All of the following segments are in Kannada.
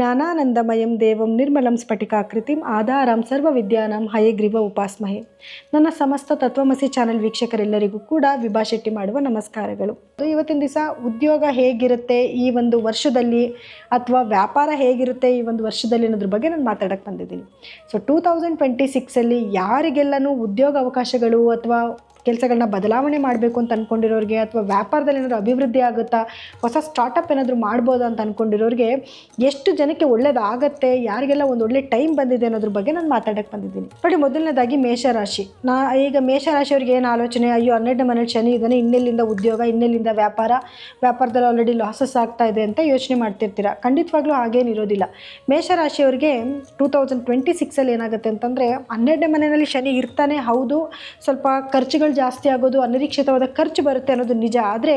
ಜ್ಞಾನಾನಂದಮಯಂ ದೇವಂ ನಿರ್ಮಲಂ ಸ್ಫಟಿಕಾಕೃತಿಂ ಆಧಾರಂ ಸರ್ವವಿದ್ಯಾನಾಂ ಹಯಗ್ರೀವ ಉಪಾಸ್ಮಹೆ. ನನ್ನ ಸಮಸ್ತ ತತ್ವಮಸಿ ಚಾನೆಲ್ ವೀಕ್ಷಕರೆಲ್ಲರಿಗೂ ಕೂಡ ವಿಭಾ ಶೆಟ್ಟಿ ಮಾಡುವ ನಮಸ್ಕಾರಗಳು. ಇವತ್ತಿನ ದಿವಸ ಉದ್ಯೋಗ ಹೇಗಿರುತ್ತೆ ಈ ಒಂದು ವರ್ಷದಲ್ಲಿ ಅಥವಾ ವ್ಯಾಪಾರ ಹೇಗಿರುತ್ತೆ ಈ ಒಂದು ವರ್ಷದಲ್ಲಿ ಅನ್ನೋದ್ರ ಬಗ್ಗೆ ನಾನು ಮಾತಾಡೋಕ್ಕೆ ಬಂದಿದ್ದೀನಿ. ಸೊ ಟೂ ತೌಸಂಡ್ ಟ್ವೆಂಟಿ ಸಿಕ್ಸಲ್ಲಿ ಯಾರಿಗೆಲ್ಲನೂ ಉದ್ಯೋಗ ಅವಕಾಶಗಳು ಅಥವಾ ಕೆಲಸಗಳನ್ನ ಬದಲಾವಣೆ ಮಾಡಬೇಕು ಅಂತ ಅಂದ್ಕೊಂಡಿರೋರಿಗೆ ಅಥವಾ ವ್ಯಾಪಾರದಲ್ಲಿ ಏನಾದರೂ ಅಭಿವೃದ್ಧಿ ಆಗುತ್ತಾ, ಹೊಸ ಸ್ಟಾರ್ಟಪ್ ಏನಾದರೂ ಮಾಡ್ಬೋದಾ ಅಂತ ಅಂದ್ಕೊಂಡಿರೋರಿಗೆ ಎಷ್ಟು ಜನಕ್ಕೆ ಒಳ್ಳೇದಾಗತ್ತೆ, ಯಾರಿಗೆಲ್ಲ ಒಂದು ಒಳ್ಳೆ ಟೈಮ್ ಬಂದಿದೆ ಅನ್ನೋದ್ರ ಬಗ್ಗೆ ನಾನು ಮಾತಾಡಕ್ಕೆ ಬಂದಿದ್ದೀನಿ. ನೋಡಿ, ಮೊದಲನೇದಾಗಿ ಮೇಷರಾಶಿ. ನಾ ಈಗ ಮೇಷರಾಶಿಯವ್ರಿಗೆ ಏನು ಆಲೋಚನೆ, ಅಯ್ಯೋ ಹನ್ನೆರಡನೇ ಮನೇಲಿ ಶನಿ ಇದ್ದಾನೆ, ಇನ್ನೆಲ್ಲಿಂದ ಉದ್ಯೋಗ, ಇನ್ನೆಲ್ಲಿಂದ ವ್ಯಾಪಾರ, ವ್ಯಾಪಾರದಲ್ಲಿ ಆಲ್ರೆಡಿ ಲಾಸಸ್ ಆಗ್ತಾ ಇದೆ ಅಂತ ಯೋಚನೆ ಮಾಡ್ತಿರ್ತೀರ? ಖಂಡಿತವಾಗ್ಲೂ ಹಾಗೇನಿರೋದಿಲ್ಲ ಮೇಷರಾಶಿಯವರಿಗೆ ಟೂ ತೌಸಂಡ್ ಟ್ವೆಂಟಿ ಸಿಕ್ಸಲ್ಲಿ ಏನಾಗುತ್ತೆ ಅಂತಂದರೆ ಹನ್ನೆರಡನೇ ಮನೆಯಲ್ಲಿ ಶನಿ ಇರ್ತಾನೆ, ಹೌದು. ಸ್ವಲ್ಪ ಖರ್ಚುಗಳು ಜಾಸ್ತಿ ಆಗೋದು, ಅನಿರೀಕ್ಷಿತವಾದ ಖರ್ಚು ಬರುತ್ತೆ ಅನ್ನೋದು ನಿಜ. ಆದರೆ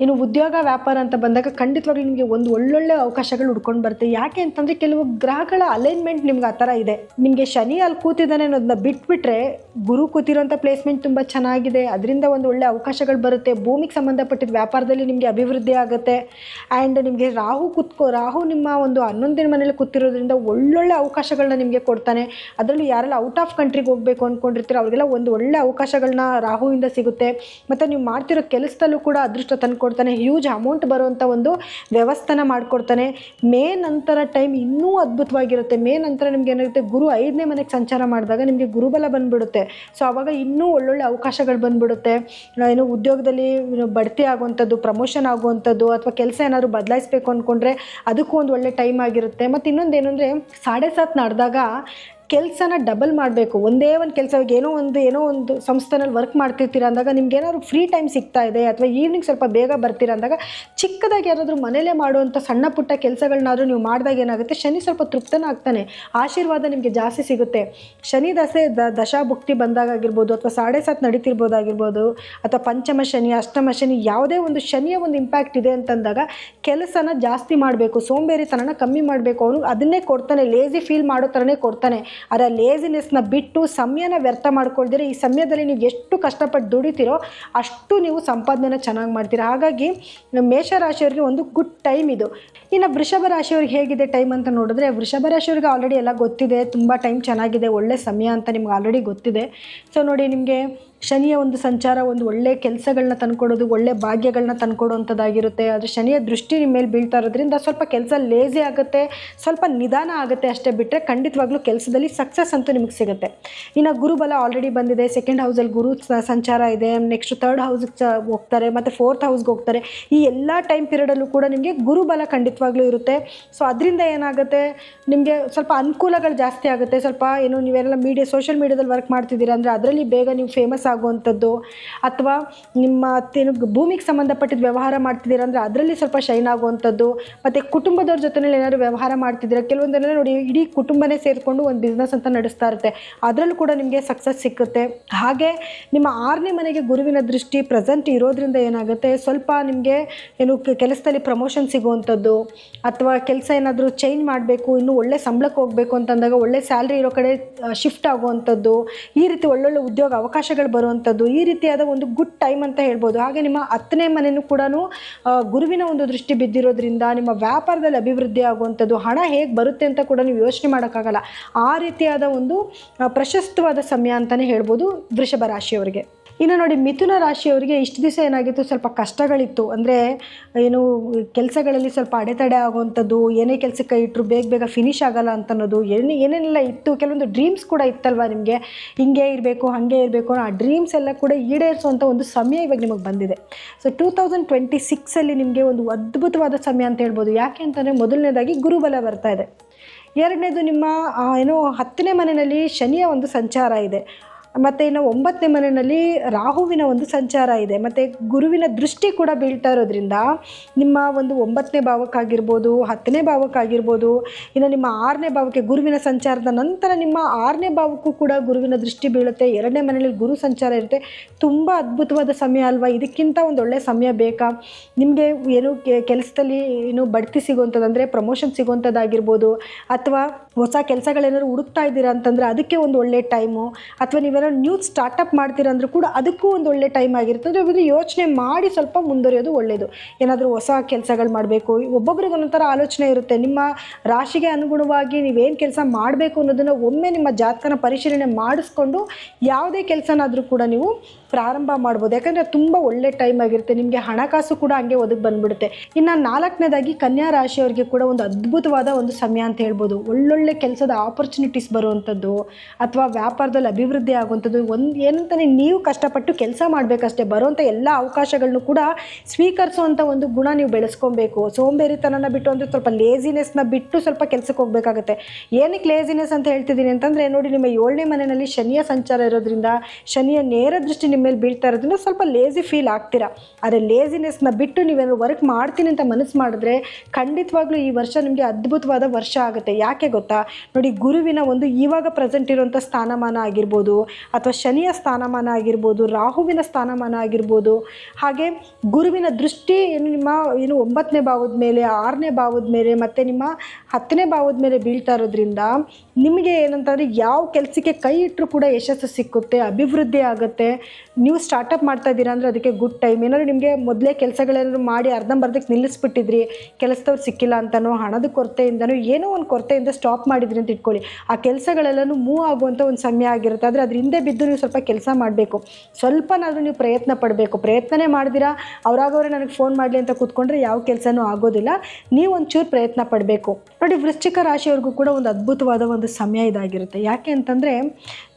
ಇನ್ನು ಉದ್ಯೋಗ, ವ್ಯಾಪಾರ ಅಂತ ಬಂದಾಗ ಖಂಡಿತವಾಗ್ಲೂ ನಿಮಗೆ ಒಂದು ಒಳ್ಳೊಳ್ಳೆ ಅವಕಾಶಗಳು ಹುಡ್ಕೊಂಡು ಬರುತ್ತೆ. ಯಾಕೆ ಅಂತಂದರೆ ಕೆಲವು ಗ್ರಹಗಳ ಅಲೈನ್ಮೆಂಟ್ ನಿಮ್ಗೆ ಆ ಥರ ಇದೆ. ನಿಮಗೆ ಶನಿ ಅಲ್ಲಿ ಕೂತಿದ್ದಾನೆ ಅನ್ನೋದನ್ನ ಬಿಟ್ಬಿಟ್ರೆ ಗುರು ಕೂತಿರೋಂಥ ಪ್ಲೇಸ್ಮೆಂಟ್ ತುಂಬ ಚೆನ್ನಾಗಿದೆ. ಅದರಿಂದ ಒಂದು ಒಳ್ಳೆ ಅವಕಾಶಗಳು ಬರುತ್ತೆ. ಭೂಮಿಗೆ ಸಂಬಂಧಪಟ್ಟಿದ್ದ ವ್ಯಾಪಾರದಲ್ಲಿ ನಿಮಗೆ ಅಭಿವೃದ್ಧಿ ಆಗುತ್ತೆ. ಆ್ಯಂಡ್ ನಿಮಗೆ ರಾಹು ಕೂತ್ಕೋ, ರಾಹು ನಿಮ್ಮ ಒಂದು ಹನ್ನೊಂದಿನ ಮನೇಲಿ ಕೂತಿರೋದ್ರಿಂದ ಒಳ್ಳೊಳ್ಳೆ ಅವಕಾಶಗಳನ್ನ ನಿಮಗೆ ಕೊಡ್ತಾನೆ. ಅದರಲ್ಲೂ ಯಾರೆಲ್ಲ ಔಟ್ ಆಫ್ ಕಂಟ್ರಿಗೆ ಹೋಗಬೇಕು ಅಂದ್ಕೊಂಡಿರ್ತೀರೋ ಅವರಿಗೆಲ್ಲ ಒಂದು ಒಳ್ಳೆ ಅವಕಾಶಗಳನ್ನ ರಾಹುವಿಂದ ಸಿಗುತ್ತೆ. ಮತ್ತು ನೀವು ಮಾಡ್ತಿರೋ ಕೆಲಸದಲ್ಲೂ ಕೂಡ ಅದೃಷ್ಟ ತಂದುಕೊಡ್ತಾನೆ ಹ್ಯೂಜ್ ಅಮೌಂಟ್ ಬರುವಂಥ ಒಂದು ವ್ಯವಸ್ಥೆನ ಮಾಡಿಕೊಡ್ತಾನೆ. ಮೇ ನಂತರ ಟೈಮ್ ಇನ್ನೂ ಅದ್ಭುತವಾಗಿರುತ್ತೆ. ಮೇ ನಂತರ ನಿಮ್ಗೆ ಏನಾಗುತ್ತೆ? ಗುರು ಐದನೇ ಮನೆಗೆ ಸಂಚಾರ ಮಾಡಿದಾಗ ನಿಮಗೆ ಗುರುಬಲ ಬಂದುಬಿಡುತ್ತೆ. ಸೊ ಆವಾಗ ಇನ್ನೂ ಒಳ್ಳೊಳ್ಳೆ ಅವಕಾಶಗಳು ಬಂದ್ಬಿಡುತ್ತೆ. ಏನು ಉದ್ಯೋಗದಲ್ಲಿ ಬಡ್ತಿ ಆಗುವಂಥದ್ದು ಪ್ರಮೋಷನ್ ಆಗುವಂಥದ್ದು, ಅಥವಾ ಕೆಲಸ ಏನಾದರೂ ಬದಲಾಯಿಸಬೇಕು ಅಂದ್ಕೊಂಡ್ರೆ ಅದಕ್ಕೂ ಒಂದು ಒಳ್ಳೆ ಟೈಮ್ ಆಗಿರುತ್ತೆ. ಮತ್ತು ಇನ್ನೊಂದು ಏನಂದರೆ, ಸಾಡೆ ಸಾತ್ ನಡೆದಾಗ ಕೆಲಸನ ಡಬಲ್ ಮಾಡಬೇಕು. ಒಂದೇ ಒಂದು ಕೆಲಸ ಏನೋ ಒಂದು ಏನೋ ಒಂದು ಸಂಸ್ಥೆನಲ್ಲಿ ವರ್ಕ್ ಮಾಡ್ತಿರ್ತೀರ ಅಂದಾಗ ನಿಮ್ಗೆ ಏನಾದ್ರು ಫ್ರೀ ಟೈಮ್ ಸಿಗ್ತಾ ಇದೆ ಅಥವಾ ಈವ್ನಿಂಗ್ ಸ್ವಲ್ಪ ಬೇಗ ಬರ್ತೀರ ಅಂದಾಗ ಚಿಕ್ಕದಾಗಿ ಯಾರಾದರೂ ಮನೇಲೇ ಮಾಡುವಂಥ ಸಣ್ಣ ಪುಟ್ಟ ಕೆಲಸಗಳನ್ನಾದರೂ ನೀವು ಮಾಡಿದಾಗ ಏನಾಗುತ್ತೆ? ಶನಿ ಸ್ವಲ್ಪ ತೃಪ್ತನ ಆಗ್ತಾನೆ. ಆಶೀರ್ವಾದ ನಿಮಗೆ ಜಾಸ್ತಿ ಸಿಗುತ್ತೆ. ಶನಿ ದಸೆ ದ, ದಶಾಭುಕ್ತಿ ಬಂದಾಗ ಆಗಿರ್ಬೋದು ಅಥವಾ ಸಾಡೆ ಸಾತ್ ನಡೀತಿರ್ಬೋದಾಗಿರ್ಬೋದು ಅಥವಾ ಪಂಚಮ ಶನಿ, ಅಷ್ಟಮ ಶನಿ ಯಾವುದೇ ಒಂದು ಶನಿಯ ಒಂದು ಇಂಪ್ಯಾಕ್ಟ್ ಇದೆ ಅಂತಂದಾಗ ಕೆಲಸನ ಜಾಸ್ತಿ ಮಾಡಬೇಕು. ಸೋಂಬೇರಿತನನ ಕಮ್ಮಿ ಮಾಡಬೇಕು. ಅವನು ಅದನ್ನೇ ಕೊಡ್ತಾನೆ. ಲೇಜಿ ಫೀಲ್ ಮಾಡೋ ಥರನೇ ಕೊಡ್ತಾನೆ. ಅದರ ಲೇಸಿನೆಸ್ನ ಬಿಟ್ಟು ಸಮಯನ ವ್ಯರ್ಥ ಮಾಡ್ಕೊಳ್ದಿರ, ಈ ಸಮಯದಲ್ಲಿ ನೀವು ಎಷ್ಟು ಕಷ್ಟಪಟ್ಟು ದುಡಿತೀರೋ ಅಷ್ಟು ನೀವು ಸಂಪಾದನೆನ ಚೆನ್ನಾಗಿ ಮಾಡ್ತೀರ. ಹಾಗಾಗಿ ಮೇಷರಾಶಿಯವರಿಗೆ ಒಂದು ಗುಡ್ ಟೈಮ್ ಇದು. ಇನ್ನು ವೃಷಭ ರಾಶಿಯವ್ರಿಗೆ ಹೇಗಿದೆ ಟೈಮ್ ಅಂತ ನೋಡಿದ್ರೆ, ವೃಷಭ ರಾಶಿಯವ್ರಿಗೆ ಆಲ್ರೆಡಿ ಎಲ್ಲ ಗೊತ್ತಿದೆ, ತುಂಬ ಟೈಮ್ ಚೆನ್ನಾಗಿದೆ, ಒಳ್ಳೆ ಸಮಯ ಅಂತ ನಿಮ್ಗೆ ಆಲ್ರೆಡಿ ಗೊತ್ತಿದೆ. ಸೊ ನೋಡಿ ನಿಮಗೆ ಶನಿಯ ಒಂದು ಸಂಚಾರ, ಒಂದು ಒಳ್ಳೆ ಕೆಲಸಗಳನ್ನ ತಂದುಕೊಡೋದು, ಒಳ್ಳೆ ಭಾಗ್ಯಗಳನ್ನ ತಂದ್ಕೊಡೋವಂಥದ್ದಾಗಿರುತ್ತೆ. ಆದರೆ ಶನಿಯ ದೃಷ್ಟಿ ನಿಮ್ಮ ಮೇಲೆ ಬೀಳ್ತಾ ಇರೋದ್ರಿಂದ ಸ್ವಲ್ಪ ಕೆಲಸ ಲೇಜಿ ಆಗುತ್ತೆ, ಸ್ವಲ್ಪ ನಿಧಾನ ಆಗುತ್ತೆ ಅಷ್ಟೇ ಬಿಟ್ಟರೆ ಖಂಡಿತವಾಗ್ಲೂ ಕೆಲಸದಲ್ಲಿ ಸಕ್ಸಸ್ ಅಂತೂ ನಿಮಗೆ ಸಿಗುತ್ತೆ. ಇನ್ನು ಗುರುಬಲ ಆಲ್ರೆಡಿ ಬಂದಿದೆ ಸೆಕೆಂಡ್ ಹೌಸಲ್ಲಿ ಗುರು ಸಂಚಾರ ಇದೆ ನೆಕ್ಸ್ಟ್ ತರ್ಡ್ ಹೌಸ್ಗೆ ಹೋಗ್ತಾರೆ, ಮತ್ತು ಫೋರ್ತ್ ಹೌಸ್ಗೆ ಹೋಗ್ತಾರೆ. ಈ ಎಲ್ಲ ಟೈಮ್ ಪೀರಿಯಡಲ್ಲೂ ಕೂಡ ನಿಮಗೆ ಗುರುಬಲ ಖಂಡಿತವಾಗ್ಲೂ ಇರುತ್ತೆ. ಸೊ ಅದರಿಂದ ಏನಾಗುತ್ತೆ? ನಿಮಗೆ ಸ್ವಲ್ಪ ಅನುಕೂಲಗಳು ಜಾಸ್ತಿ ಆಗುತ್ತೆ. ಸ್ವಲ್ಪ ಏನು ನೀವೆಲ್ಲ ಮೀಡಿಯಾ ಸೋಷಿಯಲ್ ಮೀಡಿಯಾದಲ್ಲಿ ವರ್ಕ್ ಮಾಡ್ತಿದ್ದೀರಾ ಅಂದರೆ ಅದರಲ್ಲಿ ಬೇಗ ನೀವು ಫೇಮಸ್ ಆಗುವಂಥದ್ದು ಅಥವಾ ನಿಮ್ಮ ಏನು ಭೂಮಿಗೆ ಸಂಬಂಧಪಟ್ಟಿದ್ದು ವ್ಯವಹಾರ ಮಾಡ್ತಿದ್ದೀರ ಅಂದರೆ ಅದರಲ್ಲಿ ಸ್ವಲ್ಪ ಶೈನ್ ಆಗುವಂಥದ್ದು. ಮತ್ತು ಕುಟುಂಬದವ್ರ ಜೊತೆಯಲ್ಲಿ ಏನಾದರೂ ವ್ಯವಹಾರ ಮಾಡ್ತಿದ್ದೀರ? ಕೆಲವೊಂದೆಲ್ಲ ನೋಡಿ ಇಡೀ ಕುಟುಂಬನೇ ಸೇರಿಕೊಂಡು ಒಂದು ಬಿಸ್ನೆಸ್ ಅಂತ ನಡೆಸ್ತಾ ಇರುತ್ತೆ. ಅದರಲ್ಲೂ ಕೂಡ ನಿಮಗೆ ಸಕ್ಸಸ್ ಸಿಕ್ಕುತ್ತೆ. ಹಾಗೆ ನಿಮ್ಮ ಆರನೇ ಮನೆಗೆ ಗುರುವಿನ ದೃಷ್ಟಿ ಪ್ರೆಸೆಂಟ್ ಇರೋದ್ರಿಂದ ಏನಾಗುತ್ತೆ? ಸ್ವಲ್ಪ ನಿಮಗೆ ಏನು ಕೆಲಸದಲ್ಲಿ ಪ್ರಮೋಷನ್ ಸಿಗುವಂಥದ್ದು. ಅಥವಾ ಕೆಲಸ ಏನಾದರೂ ಚೇಂಜ್ ಮಾಡಬೇಕು, ಇನ್ನೂ ಒಳ್ಳೆ ಸಂಬಳಕ್ಕೆ ಹೋಗಬೇಕು ಅಂತಂದಾಗ ಒಳ್ಳೆ ಸ್ಯಾಲ್ರಿ ಇರೋ ಕಡೆ ಶಿಫ್ಟ್ ಆಗುವಂಥದ್ದು. ಈ ರೀತಿ ಒಳ್ಳೊಳ್ಳೆ ಉದ್ಯೋಗ ಅವಕಾಶಗಳು ಬರುವಂಥದ್ದು ಈ ರೀತಿಯಾದ ಒಂದು ಗುಡ್ ಟೈಮ್ ಅಂತ ಹೇಳ್ಬೋದು. ಹಾಗೆ ನಿಮ್ಮ ಹತ್ತನೇ ಮನೆಯೂ ಕೂಡ ಗುರುವಿನ ಒಂದು ದೃಷ್ಟಿ ಬಿದ್ದಿರೋದ್ರಿಂದ ನಿಮ್ಮ ವ್ಯಾಪಾರದಲ್ಲಿ ಅಭಿವೃದ್ಧಿ ಆಗುವಂಥದ್ದು ಹಣ ಹೇಗೆ ಬರುತ್ತೆ ಅಂತ ಕೂಡ ನೀವು ಯೋಚನೆ ಮಾಡೋಕ್ಕಾಗಲ್ಲ. ಆ ರೀತಿಯಾದ ಒಂದು ಪ್ರಶಸ್ತವಾದ ಸಮಯ ಅಂತಲೇ ಹೇಳ್ಬೋದು ವೃಷಭ ರಾಶಿಯವರಿಗೆ. ಇನ್ನು ನೋಡಿ, ಮಿಥುನ ರಾಶಿಯವರಿಗೆ ಇಷ್ಟು ದಿವಸ ಏನಾಗಿತ್ತು? ಸ್ವಲ್ಪ ಕಷ್ಟಗಳಿತ್ತು. ಅಂದರೆ, ಏನು, ಕೆಲಸಗಳಲ್ಲಿ ಸ್ವಲ್ಪ ಅಡೆತಡೆ ಆಗುವಂಥದ್ದು, ಏನೇ ಕೆಲಸಕ್ಕೆ ಕೈ ಇಟ್ಟರು ಬೇಗ ಬೇಗ ಫಿನಿಶ್ ಆಗಲ್ಲ ಅಂತ ಅನ್ನೋದು ಏನೇ, ಏನೇನೆಲ್ಲ ಇತ್ತು? ಕೆಲವೊಂದು ಡ್ರೀಮ್ಸ್ ಕೂಡ ಇತ್ತಲ್ವ ನಿಮಗೆ? ಹಿಂಗೆ ಇರಬೇಕು, ಹಾಗೆ ಇರಬೇಕು ಆ ಡ್ರೀಮ್ಸ್ ಎಲ್ಲ ಕೂಡ ಈಡೇರಿಸುವಂಥ ಒಂದು ಸಮಯ ಇವಾಗ ನಿಮಗೆ ಬಂದಿದೆ. ಸೊ ಟೂ ತೌಸಂಡ್ ಟ್ವೆಂಟಿ ಸಿಕ್ಸಲ್ಲಿ ನಿಮಗೆ ಒಂದು ಅದ್ಭುತವಾದ ಸಮಯ ಅಂತ ಹೇಳ್ಬೋದು. ಯಾಕೆ ಅಂತಂದರೆ, ಮೊದಲನೇದಾಗಿ ಗುರುಬಲ ಬರ್ತಾ ಇದೆ. ಎರಡನೇದು ನಿಮ್ಮ ಏನು, ಹತ್ತನೇ ಮನೆಯಲ್ಲಿ ಶನಿಯ ಒಂದು ಸಂಚಾರ ಇದೆ. ಮತ್ತು ಇನ್ನು ಒಂಬತ್ತನೇ ಮನೆಯಲ್ಲಿ ರಾಹುವಿನ ಒಂದು ಸಂಚಾರ ಇದೆ. ಮತ್ತು ಗುರುವಿನ ದೃಷ್ಟಿ ಕೂಡ ಬೀಳ್ತಾ ಇರೋದ್ರಿಂದ ನಿಮ್ಮ ಒಂದು ಒಂಬತ್ತನೇ ಭಾವಕ್ಕಾಗಿರ್ಬೋದು, ಹತ್ತನೇ ಭಾವಕ್ಕಾಗಿರ್ಬೋದು, ಇನ್ನು ನಿಮ್ಮ ಆರನೇ ಭಾವಕ್ಕೆ ಗುರುವಿನ ಸಂಚಾರದ ನಂತರ ನಿಮ್ಮ ಆರನೇ ಭಾವಕ್ಕೂ ಕೂಡ ಗುರುವಿನ ದೃಷ್ಟಿ ಬೀಳುತ್ತೆ. ಎರಡನೇ ಮನೆಯಲ್ಲಿ ಗುರು ಸಂಚಾರ ಇರುತ್ತೆ. ತುಂಬ ಅದ್ಭುತವಾದ ಸಮಯ ಅಲ್ವಾ? ಇದಕ್ಕಿಂತ ಒಂದು ಒಳ್ಳೆಯ ಸಮಯ ಬೇಕಾ? ನಿಮಗೆ ಏನು ಕೆಲಸದಲ್ಲಿ ಏನು ಬಡ್ತಿ ಸಿಗುವಂಥದ್ದಂದರೆ ಪ್ರಮೋಷನ್ ಸಿಗುವಂಥದ್ದಾಗಿರ್ಬೋದು, ಅಥವಾ ಹೊಸ ಕೆಲಸಗಳೇನಾದ್ರು ಹುಡುಕ್ತಾ ಇದ್ದೀರಾ ಅಂತಂದರೆ ಅದಕ್ಕೆ ಒಂದು ಒಳ್ಳೆಯ ಟೈಮು ಅಥವಾ ನೀವೇನಾದ್ರು ಏನಾದ್ರು ನ್ಯೂ ಸ್ಟಾರ್ಟಪ್ ಮಾಡ್ತೀರಾ ಅಂದ್ರೂ ಕೂಡ ಅದಕ್ಕೂ ಒಂದು ಒಳ್ಳೆ ಟೈಮ್ ಆಗಿರುತ್ತೆ. ಅಂದರೆ ಒಂದು ಯೋಚನೆ ಮಾಡಿ ಸ್ವಲ್ಪ ಮುಂದುವರಿಯೋದು ಒಳ್ಳೆಯದು ಏನಾದರೂ ಹೊಸ ಕೆಲಸಗಳು ಮಾಡಬೇಕು. ಒಬ್ಬೊಬ್ರಿಗೆ ಒಂದೊಂಥರ ಆಲೋಚನೆ ಇರುತ್ತೆ. ನಿಮ್ಮ ರಾಶಿಗೆ ಅನುಗುಣವಾಗಿ ನೀವೇನು ಕೆಲಸ ಮಾಡಬೇಕು ಅನ್ನೋದನ್ನು ಒಮ್ಮೆ ನಿಮ್ಮ ಜಾತಕನ ಪರಿಶೀಲನೆ ಮಾಡಿಸ್ಕೊಂಡು ಯಾವುದೇ ಕೆಲಸನಾದರೂ ಕೂಡ ನೀವು ಪ್ರಾರಂಭ ಮಾಡ್ಬೋದು. ಯಾಕಂದರೆ ತುಂಬ ಒಳ್ಳೆ ಟೈಮ್ ಆಗಿರುತ್ತೆ. ನಿಮಗೆ ಹಣಕಾಸು ಕೂಡ ಹಂಗೆ ಒದಗಿ ಬಂದ್ಬಿಡುತ್ತೆ. ಇನ್ನು ನಾಲ್ಕನೇದಾಗಿ ಕನ್ಯಾ ರಾಶಿಯವರಿಗೆ ಕೂಡ ಒಂದು ಅದ್ಭುತವಾದ ಒಂದು ಸಮಯ ಅಂತ ಹೇಳ್ಬೋದು. ಒಳ್ಳೊಳ್ಳೆ ಕೆಲಸದ ಆಪರ್ಚುನಿಟೀಸ್ ಬರುವಂಥದ್ದು ಅಥವಾ ವ್ಯಾಪಾರದಲ್ಲಿ ಅಭಿವೃದ್ಧಿ ಆಗುವಂಥದ್ದು, ಒಂದು ಏನಂತಾನೆ ನೀವು ಕಷ್ಟಪಟ್ಟು ಕೆಲಸ ಮಾಡಬೇಕಷ್ಟೇ, ಬರುವಂಥ ಎಲ್ಲ ಅವಕಾಶಗಳನ್ನು ಕೂಡ ಸ್ವೀಕರಿಸುವಂಥ ಒಂದು ಗುಣ ನೀವು ಬೆಳೆಸ್ಕೊಬೇಕು. ಸೋಂಬೇರಿತನನ ಬಿಟ್ಟು ಅಂದರೆ ಸ್ವಲ್ಪ ಲೇಸಿನೆಸ್ನ ಬಿಟ್ಟು ಸ್ವಲ್ಪ ಕೆಲಸಕ್ಕೆ ಹೋಗಬೇಕಾಗುತ್ತೆ. ಏನಕ್ಕೆ ಲೇಸಿನೆಸ್ ಅಂತ ಹೇಳ್ತಿದ್ದೀನಿ ಅಂತಂದರೆ, ನೋಡಿ ನಿಮ್ಮ ಏಳನೇ ಮನೆಯಲ್ಲಿ ಶನಿಯ ಸಂಚಾರ ಇರೋದ್ರಿಂದ, ಶನಿಯ ನೇರ ದೃಷ್ಟಿ ಮೇಲೆ ಬೀಳ್ತಾ ಇರೋದ್ರಿಂದ ಸ್ವಲ್ಪ ಲೇಸಿ ಫೀಲ್ ಆಗ್ತೀರಾ? ಆದರೆ ಲೇಸಿನೆಸ್ನ ಬಿಟ್ಟು ನೀವೇನು ವರ್ಕ್ ಮಾಡ್ತೀನಿ ಅಂತ ಮನಸ್ಸು ಮಾಡಿದ್ರೆ ಖಂಡಿತವಾಗ್ಲೂ ಈ ವರ್ಷ ನಿಮಗೆ ಅದ್ಭುತವಾದ ವರ್ಷ ಆಗುತ್ತೆ. ಯಾಕೆ ಗೊತ್ತಾ? ನೋಡಿ, ಗುರುವಿನ ಒಂದು ಇವಾಗ ಪ್ರೆಸೆಂಟ್ ಇರುವಂಥ ಸ್ಥಾನಮಾನ ಆಗಿರ್ಬೋದು, ಅಥವಾ ಶನಿಯ ಸ್ಥಾನಮಾನ ಆಗಿರ್ಬೋದು, ರಾಹುವಿನ ಸ್ಥಾನಮಾನ ಆಗಿರ್ಬೋದು, ಹಾಗೆ ಗುರುವಿನ ದೃಷ್ಟಿ ಏನು ನಿಮ್ಮ, ಏನು ಒಂಬತ್ತನೇ ಭಾವದ ಮೇಲೆ, ಆರನೇ ಭಾವದ ಮೇಲೆ, ಮತ್ತು ನಿಮ್ಮ ಹತ್ತನೇ ಭಾವದ ಮೇಲೆ ಬೀಳ್ತಾ ಇರೋದ್ರಿಂದ ನಿಮಗೆ ಏನಂತಂದರೆ ಯಾವ ಕೆಲಸಕ್ಕೆ ಕೈ ಇಟ್ಟರೂ ಕೂಡ ಯಶಸ್ಸು ಸಿಕ್ಕುತ್ತೆ, ಅಭಿವೃದ್ಧಿ ಆಗುತ್ತೆ. ನೀವು ಸ್ಟಾರ್ಟಪ್ ಮಾಡ್ತಾ ಇದ್ದೀರಾ ಅಂದರೆ ಅದಕ್ಕೆ ಗುಡ್ ಟೈಮ್ ಏನಾದರೂ ನಿಮಗೆ ಮೊದಲೇ ಕೆಲಸಗಳೇನಾದ್ರು ಮಾಡಿ ಅರ್ಧಂಬರ್ಧಕ್ಕೆ ನಿಲ್ಲಿಸ್ಬಿಟ್ಟಿದ್ರಿ, ಕೆಲಸದವ್ರು ಸಿಕ್ಕಿಲ್ಲ ಅಂತನೋ, ಹಣದ ಕೊರತೆಯಿಂದನೋ, ಏನೋ ಒಂದು ಕೊರತೆಯಿಂದ ಸ್ಟಾಪ್ ಮಾಡಿದ್ರಿ ಅಂತ ಇಟ್ಕೊಳ್ಳಿ. ಆ ಕೆಲಸಗಳೆಲ್ಲನೂ ಮೂವ್ ಆಗುವಂಥ ಒಂದು ಸಮಯ ಆಗಿರುತ್ತೆ. ಆದರೆ ಅದ್ರ ಬಿದ್ದು ನೀವು ಸ್ವಲ್ಪ ಕೆಲಸ ಮಾಡಬೇಕು. ಸ್ವಲ್ಪನಾದರೂ ನೀವು ಪ್ರಯತ್ನ ಪಡಬೇಕು. ಪ್ರಯತ್ನನೇ ಮಾಡಿದಿರಾ? ಅವರಾಗವ್ರೆ ನನಗೆ ಫೋನ್ ಮಾಡಲಿ ಅಂತ ಕೂತ್ಕೊಂಡ್ರೆ ಯಾವ ಕೆಲಸನೂ ಆಗೋದಿಲ್ಲ. ನೀವು ಒಂಚೂರು ಪ್ರಯತ್ನ ಪಡಬೇಕು. ನೋಡಿ, ವೃಶ್ಚಿಕ ರಾಶಿಯವ್ರಿಗೂ ಕೂಡ ಒಂದು ಅದ್ಭುತವಾದ ಒಂದು ಸಮಯ ಇದಾಗಿರುತ್ತೆ. ಯಾಕೆ ಅಂತಂದರೆ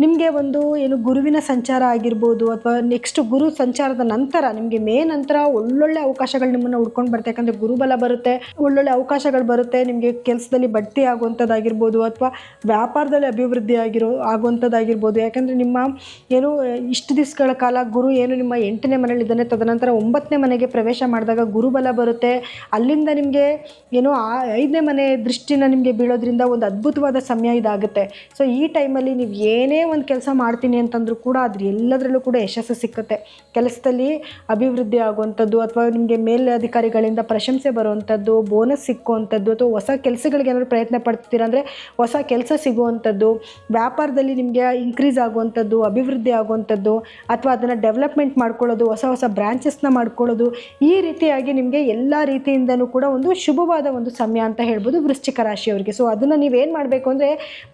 ನಿಮಗೆ ಒಂದು ಏನು ಗುರುವಿನ ಸಂಚಾರ ಆಗಿರ್ಬೋದು ಅಥವಾ ನೆಕ್ಸ್ಟ್ ಗುರು ಸಂಚಾರದ ನಂತರ ನಿಮಗೆ ಮೇ ನಂತರ ಒಳ್ಳೊಳ್ಳೆ ಅವಕಾಶಗಳು ನಿಮ್ಮನ್ನು ಹುಡ್ಕೊಂಡು ಬರುತ್ತೆ. ಯಾಕಂದರೆ ಗುರುಬಲ ಬರುತ್ತೆ, ಒಳ್ಳೊಳ್ಳೆ ಅವಕಾಶಗಳು ಬರುತ್ತೆ. ನಿಮಗೆ ಕೆಲಸದಲ್ಲಿ ಬಡ್ತಿ ಆಗುವಂಥದ್ದಾಗಿರ್ಬೋದು ಅಥವಾ ವ್ಯಾಪಾರದಲ್ಲಿ ಅಭಿವೃದ್ಧಿ ಆಗಿರೋ, ಆಗುವಂಥದ್ದಾಗಿರ್ಬೋದು. ಯಾಕಂದರೆ ನಿಮ್ಮ ಏನು, ಇಷ್ಟು ದಿವಸಗಳ ಕಾಲ ಗುರು ಏನು ನಿಮ್ಮ ಎಂಟನೇ ಮನೇಲಿ ಇದ್ದಾನೆ, ತದನಂತರ ಒಂಬತ್ತನೇ ಮನೆಗೆ ಪ್ರವೇಶ ಮಾಡಿದಾಗ ಗುರುಬಲ ಬರುತ್ತೆ. ಅಲ್ಲಿಂದ ನಿಮಗೆ ಏನು, ಆ ಐದನೇ ಮನೆ ದೃಷ್ಟಿನ ನಿಮಗೆ ಬೀಳೋದ್ರಿಂದ ಒಂದು ಅದ್ಭುತವಾದ ಸಮಯ ಇದಾಗುತ್ತೆ. ಸೊ ಈ ಟೈಮಲ್ಲಿ ನೀವು ಏನೇ ಒಂದು ಕೆಲಸ ಮಾಡ್ತೀನಿ ಅಂತಂದರೂ ಕೂಡ ಅದ್ರ ಎಲ್ಲದರಲ್ಲೂ ಕೂಡ ಯಶಸ್ಸು ಸಿಕ್ಕುತ್ತೆ. ಕೆಲಸದಲ್ಲಿ ಅಭಿವೃದ್ಧಿ ಆಗುವಂಥದ್ದು ಅಥವಾ ನಿಮಗೆ ಮೇಲಧಿಕಾರಿಗಳಿಂದ ಪ್ರಶಂಸೆ ಬರುವಂಥದ್ದು, ಬೋನಸ್ ಸಿಕ್ಕುವಂಥದ್ದು ಅಥವಾ ಹೊಸ ಕೆಲಸಗಳಿಗೆ ಏನಾದರೂ ಪ್ರಯತ್ನ ಪಡ್ತೀರಾ ಅಂದರೆ ಹೊಸ ಕೆಲಸ ಸಿಗುವಂಥದ್ದು, ವ್ಯಾಪಾರದಲ್ಲಿ ನಿಮಗೆ ಇನ್ಕ್ರೀಸ್ ಆಗುವಂಥದ್ದು, ಅಭಿವೃದ್ಧಿ ಆಗುವಂಥದ್ದು ಅಥವಾ ಅದನ್ನು ಡೆವಲಪ್ಮೆಂಟ್ ಮಾಡ್ಕೊಳ್ಳೋದು, ಹೊಸ ಹೊಸ ಬ್ರ್ಯಾಂಚಸ್ನ ಮಾಡ್ಕೊಳ್ಳೋದು ಈ ರೀತಿಯಾಗಿ ನಿಮಗೆ ಎಲ್ಲ ರೀತಿಯಿಂದಲೂ ಕೂಡ ಒಂದು ಶುಭವಾದ ಒಂದು ಸಮಯ ಅಂತ ಹೇಳ್ಬೋದು ವೃಶ್ಚಿಕ ರಾಶಿಯವರಿಗೆ. ಸೊ ಅದನ್ನು ನೀವೇನು ಮಾಡಬೇಕು ಅಂದರೆ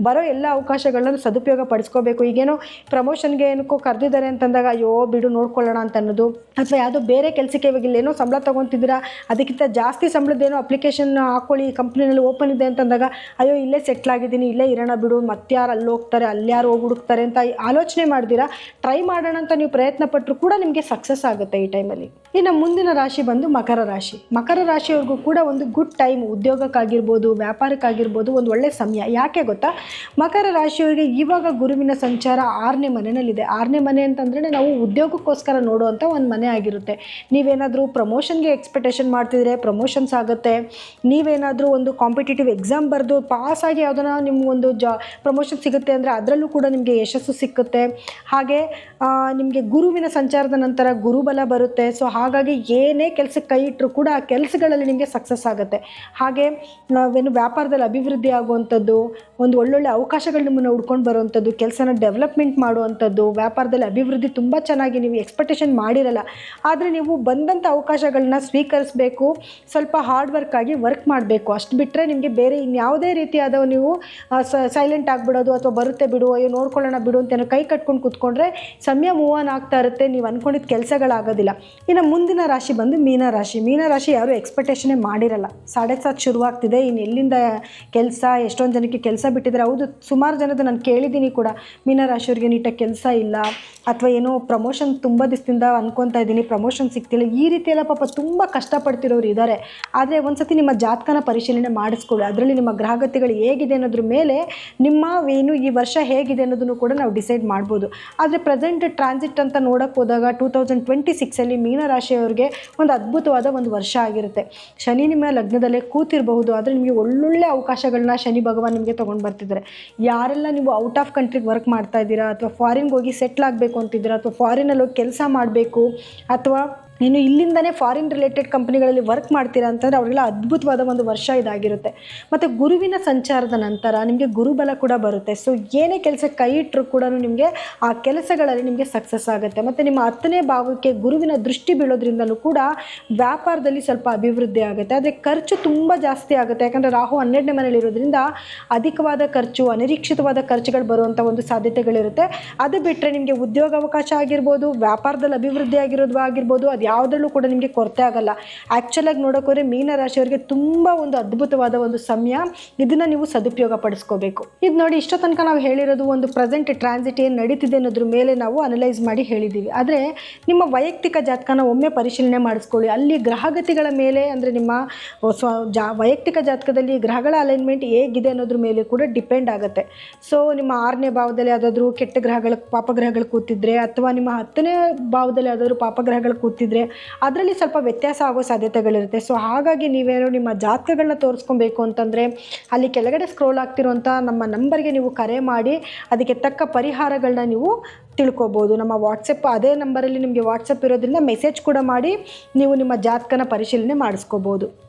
ಬರೋ ಎಲ್ಲ ಅವಕಾಶಗಳನ್ನು ಸದುಪಯೋಗ ಪಡಿಸ್ಕೋಬೇಕು. ಈಗೇನೋ ಪ್ರಮೋಷನ್ಗೆ ಏನಕ್ಕೋ ಕರೆದಿದ್ದಾರೆ ಅಂತಂದಾಗ ಅಯ್ಯೋ, ಬಿಡು, ನೋಡ್ಕೊಳ್ಳೋಣ ಅಂತ ಅನ್ನೋದು ಅಥವಾ ಯಾವುದೋ ಬೇರೆ ಕೆಲಸಕ್ಕೆ ಇವಾಗ ಇಲ್ಲೇನೋ ಸಂಬಳ ತೊಗೊತಿದ್ದೀರಾ, ಅದಕ್ಕಿಂತ ಜಾಸ್ತಿ ಸಂಬಳದ್ದೇನೋ ಅಪ್ಲಿಕೇಶನ್ ಹಾಕ್ಕೊಳ್ಳಿ ಕಂಪ್ನಿನಲ್ಲಿ ಓಪನ್ ಇದೆ ಅಂತಂದಾಗ, ಅಯ್ಯೋ, ಇಲ್ಲೇ ಸೆಟ್ಲ್ ಆಗಿದ್ದೀನಿ, ಇಲ್ಲೇ ಇರೋಣ ಬಿಡು ಮತ್ತಾರು ಅಲ್ಲಿ ಹೋಗ್ತಾರೆ ಅಲ್ಯಾರು ಹೋಗಿ ಹುಡುಕ್ತಾರೆ ಅಂತ ಆಲೋಚನೆ ಮಾಡ್ದಿರಾ? ಟ್ರೈ ಮಾಡೋಣ ಅಂತ ನೀವು ಪ್ರಯತ್ನ ಪಟ್ಟರು ಕೂಡ ನಿಮಗೆ ಸಕ್ಸಸ್ ಆಗುತ್ತೆ ಈ ಟೈಮಲ್ಲಿ ಇನ್ನು ಮುಂದಿನ ರಾಶಿ ಬಂದು ಮಕರ ರಾಶಿ. ಮಕರ ರಾಶಿಯವ್ರಿಗೂ ಕೂಡ ಒಂದು ಗುಡ್ ಟೈಮ್ ಉದ್ಯೋಗಕ್ಕಾಗಿರ್ಬೋದು, ವ್ಯಾಪಾರಕ್ಕಾಗಿರ್ಬೋದು ಒಂದು ಒಳ್ಳೆಯ ಸಮಯ. ಯಾಕೆ ಗೊತ್ತಾ? ಮಕರ ರಾಶಿಯವರಿಗೆ ಇವಾಗ ಗುರುವಿನ ಸಂಚಾರ ಆರನೇ ಮನೆಯಲ್ಲಿದೆ. ಆರನೇ ಮನೆ ಅಂತಂದ್ರೆ ನಾವು ಉದ್ಯೋಗಕ್ಕೋಸ್ಕರ ನೋಡುವಂಥ ಒಂದು ಮನೆ ಆಗಿರುತ್ತೆ. ನೀವೇನಾದರೂ ಪ್ರಮೋಷನ್ಗೆ ಎಕ್ಸ್ಪೆಕ್ಟೇಷನ್ ಮಾಡ್ತಿದ್ರೆ ಪ್ರಮೋಷನ್ಸ್ ಆಗುತ್ತೆ. ನೀವೇನಾದರೂ ಒಂದು ಕಾಂಪಿಟೇಟಿವ್ ಎಕ್ಸಾಮ್ ಬರೆದು ಪಾಸಾಗಿ ಯಾವುದನ್ನ ನಿಮ್ಮ ಒಂದು ಜಾ ಪ್ರಮೋಷನ್ ಸಿಗುತ್ತೆ ಅಂದರೆ ಅದರಲ್ಲೂ ಕೂಡ ನಿಮಗೆ ಯಶಸ್ಸು ಸಿಕ್ಕುತ್ತೆ. ಹಾಗೆ ನಿಮಗೆ ಗುರುವಿನ ಸಂಚಾರದ ನಂತರ ಗುರುಬಲ ಬರುತ್ತೆ. ಸೊ ಹಾಗಾಗಿ ಏನೇ ಕೆಲಸಕ್ಕೆ ಕೈ ಇಟ್ಟರು ಕೂಡ ಆ ಕೆಲಸಗಳಲ್ಲಿ ನಿಮಗೆ ಸಕ್ಸಸ್ ಆಗುತ್ತೆ. ಹಾಗೆ ನಾವೇನು ವ್ಯಾಪಾರದಲ್ಲಿ ಅಭಿವೃದ್ಧಿ ಆಗುವಂಥದ್ದು, ಒಂದು ಒಳ್ಳೊಳ್ಳೆ ಅವಕಾಶಗಳು ನಿಮ್ಮನ್ನು ಹುಡ್ಕೊಂಡು ಬರುವಂಥದ್ದು, ಕೆಲಸನ ಡೆವಲಪ್ಮೆಂಟ್ ಮಾಡುವಂಥದ್ದು, ವ್ಯಾಪಾರದಲ್ಲಿ ಅಭಿವೃದ್ಧಿ ತುಂಬ ಚೆನ್ನಾಗಿ ನೀವು ಎಕ್ಸ್ಪೆಕ್ಟೇಷನ್ ಮಾಡಿರಲ್ಲ, ಆದರೆ ನೀವು ಬಂದಂಥ ಅವಕಾಶಗಳನ್ನ ಸ್ವೀಕರಿಸಬೇಕು, ಸ್ವಲ್ಪ ಹಾರ್ಡ್ ವರ್ಕ್ ಆಗಿ ವರ್ಕ್ ಮಾಡಬೇಕು. ಅಷ್ಟು ಬಿಟ್ಟರೆ ನಿಮಗೆ ಬೇರೆ ಇನ್ಯಾವುದೇ ರೀತಿಯಾದ ನೀವು ಸೈಲೆಂಟ್ ಆಗಿಬಿಡೋದು ಅಥವಾ ಬರುತ್ತೆ ಬಿಡು, ಅಯ್ಯೋ ನೋಡ್ಕೊಳ್ಳೋಣ ಬಿಡು ಅಂತ ಕೈ ಕಟ್ಕೊಂಡು ಕೂತ್ಕೊಂಡ್ರೆ ಸಮಯ ಮೂವ್ ಆನ್ ಆಗ್ತಾ ಇರುತ್ತೆ, ನೀವು ಅಂದ್ಕೊಂಡಿದ್ದ ಕೆಲಸಗಳಾಗೋದಿಲ್ಲ. ಇನ್ನು ಮುಂದಿನ ರಾಶಿ ಬಂದು ಮೀನ ರಾಶಿ. ಮೀನ ರಾಶಿ ಯಾರು ಎಕ್ಸ್ಪೆಕ್ಟೇಷನೇ ಮಾಡಿರಲ್ಲ. ಸಾಡೆ ಸಾತ್ ಶುರುವಾಗ್ತಿದೆ. ಇನ್ನು ಎಲ್ಲಿಂದ ಕೆಲಸ, ಎಷ್ಟೊಂದು ಜನಕ್ಕೆ ಕೆಲಸ ಬಿಟ್ಟಿದ್ದಾರೆ ಹೌದು, ಸುಮಾರು ಜನದ ನಾನು ಕೇಳಿದ್ದೀನಿ ಕೂಡ. ಮೀನ ರಾಶಿಯವ್ರಿಗೆ ನೀಟಾಗಿ ಕೆಲಸ ಇಲ್ಲ, ಅಥವಾ ಏನೋ ಪ್ರಮೋಷನ್ ತುಂಬ ದಿವಸದಿಂದ ಅನ್ಕೊತಾ ಇದ್ದೀನಿ ಪ್ರಮೋಷನ್ ಸಿಗ್ತಿಲ್ಲ. ಈ ರೀತಿ ಎಲ್ಲ ಪಾಪ ತುಂಬ ಕಷ್ಟಪಡ್ತಿರೋರು ಇದ್ದಾರೆ ಆದರೆ ಒಂದ್ಸತಿ ನಿಮ್ಮ ಜಾತಕನ ಪರಿಶೀಲನೆ ಮಾಡಿಸ್ಕೊಳ್ಳಿ. ಅದರಲ್ಲಿ ನಿಮ್ಮ ಗ್ರಹಗತಿಗಳು ಹೇಗಿದೆ ಅನ್ನೋದ್ರ ಮೇಲೆ ನಿಮ್ಮ ಏನು ಈ ವರ್ಷ ಹೇಗಿದೆ ಅನ್ನೋದನ್ನು ಕೂಡ ನಾವು ಡಿಸೈಡ್ ಮಾಡ್ಬೋದು. ಆದರೆ ಪ್ರೆಸೆಂಟ್ ಟ್ರಾನ್ಸಿಟ್ ಅಂತ ನೋಡೋಕೆ ಹೋದಾಗ ಟೂ ತೌಸಂಡ್ ಟ್ವೆಂಟಿ ಸಿಕ್ಸಲ್ಲಿ ಮೀನರಾಶಿಯವರಿಗೆ ಒಂದು ಅದ್ಭುತವಾದ ಒಂದು ವರ್ಷ ಆಗಿರುತ್ತೆ. ಶನಿ ನಿಮ್ಮ ಲಗ್ನದಲ್ಲೇ ಕೂತಿರಬಹುದು, ಆದರೆ ನಿಮಗೆ ಒಳ್ಳೊಳ್ಳೆ ಅವಕಾಶಗಳನ್ನ ಶನಿ ಭಗವಾನ್ ನಿಮಗೆ ತೊಗೊಂಡು ಬರ್ತಿದ್ದಾರೆ. ಯಾರೆಲ್ಲ ನೀವು ಔಟ್ ಆಫ್ ಕಂಟ್ರಿಗೆ ವರ್ಕ್ ಮಾಡ್ತಾ ಇದ್ದೀರಾ, ಅಥವಾ ಫಾರಿನ್ಗೆ ಹೋಗಿ ಸೆಟ್ಲ್ ಆಗಬೇಕು ಅಂತಿದ್ದೀರಾ, ಅಥವಾ ಫಾರಿನಲ್ಲಿ ಹೋಗಿ ಕೆಲಸ ಮಾಡಬೇಕು, ಅಥವಾ ನೀನು ಇಲ್ಲಿಂದನೇ ಫಾರಿನ್ ರಿಲೇಟೆಡ್ ಕಂಪ್ನಿಗಳಲ್ಲಿ ವರ್ಕ್ ಮಾಡ್ತೀರಾ ಅಂತಂದರೆ ಅವರಿಗೆಲ್ಲ ಅದ್ಭುತವಾದ ಒಂದು ವರ್ಷ ಇದಾಗಿರುತ್ತೆ. ಮತ್ತು ಗುರುವಿನ ಸಂಚಾರದ ನಂತರ ನಿಮಗೆ ಗುರುಬಲ ಕೂಡ ಬರುತ್ತೆ. ಸೊ ಏನೇ ಕೆಲಸ ಕೈ ಇಟ್ಟರು ಕೂಡ ನಿಮಗೆ ಆ ಕೆಲಸಗಳಲ್ಲಿ ನಿಮಗೆ ಸಕ್ಸಸ್ ಆಗುತ್ತೆ. ಮತ್ತು ನಿಮ್ಮ ಹತ್ತನೇ ಭಾವಕ್ಕೆ ಗುರುವಿನ ದೃಷ್ಟಿ ಬೀಳೋದ್ರಿಂದಲೂ ಕೂಡ ವ್ಯಾಪಾರದಲ್ಲಿ ಸ್ವಲ್ಪ ಅಭಿವೃದ್ಧಿ ಆಗುತ್ತೆ. ಆದರೆ ಖರ್ಚು ತುಂಬ ಜಾಸ್ತಿ ಆಗುತ್ತೆ. ಯಾಕಂದರೆ ರಾಹು ಹನ್ನೆರಡನೇ ಮನೇಲಿ ಇರೋದ್ರಿಂದ ಅಧಿಕವಾದ ಖರ್ಚು, ಅನಿರೀಕ್ಷಿತವಾದ ಖರ್ಚುಗಳು ಬರುವಂಥ ಒಂದು ಸಾಧ್ಯತೆಗಳಿರುತ್ತೆ. ಅದು ಬಿಟ್ಟರೆ ನಿಮಗೆ ಉದ್ಯೋಗಾವಕಾಶ ಆಗಿರ್ಬೋದು, ವ್ಯಾಪಾರದಲ್ಲಿ ಅಭಿವೃದ್ಧಿ ಆಗಿರೋದು ಆಗಿರ್ಬೋದು, ಅದು ಯಾವುದರಲ್ಲೂ ಕೂಡ ನಿಮಗೆ ಕೊರತೆ ಆಗಲ್ಲ. ಆ್ಯಕ್ಚುಲಾಗಿ ಮೀನ ಮೀನರಾಶಿಯವರಿಗೆ ತುಂಬ ಒಂದು ಅದ್ಭುತವಾದ ಒಂದು ಸಮಯ ಇದನ್ನು ನೀವು ಸದುಪಯೋಗ ಪಡಿಸ್ಕೋಬೇಕು. ಇದು ನೋಡಿ ಇಷ್ಟೋ ತನಕ ನಾವು ಹೇಳಿರೋದು ಒಂದು ಪ್ರೆಸೆಂಟ್ ಟ್ರಾನ್ಸಿಟ್ ಏನು ನಡೀತಿದೆ ಅನ್ನೋದ್ರ ಮೇಲೆ ನಾವು ಅನಲೈಸ್ ಮಾಡಿ ಹೇಳಿದ್ದೀವಿ ಆದರೆ ನಿಮ್ಮ ವೈಯಕ್ತಿಕ ಜಾತಕನ ಒಮ್ಮೆ ಪರಿಶೀಲನೆ ಮಾಡಿಸ್ಕೊಳ್ಳಿ. ಅಲ್ಲಿ ಗ್ರಹಗತಿಗಳ ಮೇಲೆ ಅಂದರೆ ನಿಮ್ಮ ಸ್ವ ಜಾ ವೈಯಕ್ತಿಕ ಜಾತಕದಲ್ಲಿ ಗ್ರಹಗಳ ಅಲೈನ್ಮೆಂಟ್ ಹೇಗಿದೆ ಅನ್ನೋದ್ರ ಮೇಲೆ ಕೂಡ ಡಿಪೆಂಡ್ ಆಗುತ್ತೆ. ಸೊ ನಿಮ್ಮ ಆರನೇ ಭಾವದಲ್ಲಿ ಯಾವುದಾದ್ರೂ ಕೆಟ್ಟ ಗ್ರಹಗಳು ಪಾಪಗ್ರಹಗಳು ಕೂತಿದ್ರೆ ಅಥವಾ ನಿಮ್ಮ ಹತ್ತನೇ ಭಾವದಲ್ಲಿ ಯಾವುದಾದ್ರೂ ಪಾಪಗ್ರಹಗಳು ಕೂತಿದ್ರೆ ಅದರಲ್ಲಿ ಸ್ವಲ್ಪ ವ್ಯತ್ಯಾಸ ಆಗೋ ಸಾಧ್ಯತೆಗಳಿರುತ್ತೆ. ಸೊ ಹಾಗಾಗಿ ನೀವೇನೋ ನಿಮ್ಮ ಜಾತಕಗಳನ್ನ ತೋರಿಸ್ಕೊಬೇಕು ಅಂತಂದರೆ ಅಲ್ಲಿ ಕೆಳಗಡೆ ಸ್ಕ್ರೋಲ್ ಆಗ್ತಿರುವಂಥ ನಮ್ಮ ನಂಬರ್ಗೆ ನೀವು ಕರೆ ಮಾಡಿ, ಅದಕ್ಕೆ ತಕ್ಕ ಪರಿಹಾರಗಳನ್ನ ನೀವು ತಿಳ್ಕೊಬೋದು. ನಮ್ಮ ವಾಟ್ಸಪ್ ಅದೇ ನಂಬರಲ್ಲಿ ನಿಮಗೆ ವಾಟ್ಸಪ್ ಇರೋದ್ರಿಂದ ಮೆಸೇಜ್ ಕೂಡ ಮಾಡಿ, ನೀವು ನಿಮ್ಮ ಜಾತಕನ ಪರಿಶೀಲನೆ ಮಾಡಿಸ್ಕೋಬೋದು.